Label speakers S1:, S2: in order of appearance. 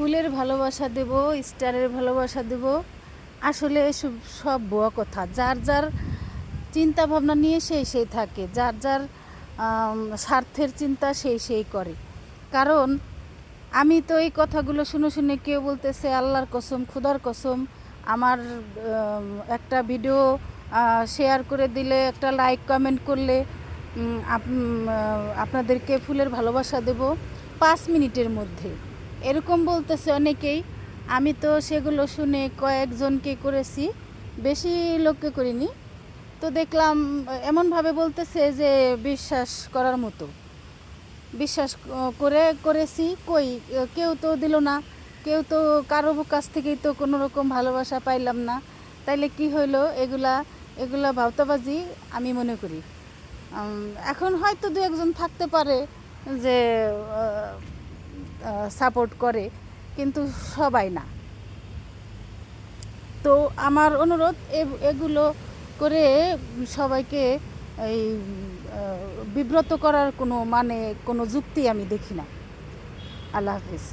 S1: ফুলের ভালোবাসা দেব, স্টারের ভালোবাসা দেব। আসলে এসব সব ভুয়া কথা। যার যার চিন্তা ভাবনা নিয়ে সেই সেই থাকে। যার যার স্বার্থের চিন্তা সেই সেই করে। কারণ আমি তো এই কথাগুলো শুনে শুনে কেউ বলতেছে, আল্লাহর কসম, খুদার কসম, আমার একটা ভিডিও শেয়ার করে দিলে, একটা লাইক, কমেন্ট করলে আপনাদেরকে ফুলের ভালোবাসা দেব। পাঁচ মিনিটের মধ্যে। এরকম বলতেছে অনেকেই। আমি তো সেগুলো শুনে কয়েকজনকে করেছি, বেশি লোককে করিনি। তো দেখলাম, এমনভাবে বলতেছে যে বিশ্বাস করার মতো। বিশ্বাস করে করেছি, কই? কেউ তো দিল না। কেউ তো কারও কাছ থেকেই তো কোনো রকম ভালোবাসা পাইলাম না। তাইলে কি হইল? এগুলা এগুলা ভাওতাবাজি আমি মনে করি। এখন হয়তো দু একজন থাকতে পারে যে সাপোর্ট করে, কিন্তু সবাই না। তো আমার অনুরোধ এগুলো করে সবাইকে এই বিব্রত করার কোনো মানে কোনো যুক্তি আমি দেখি না। আল্লাহ হাফিজ।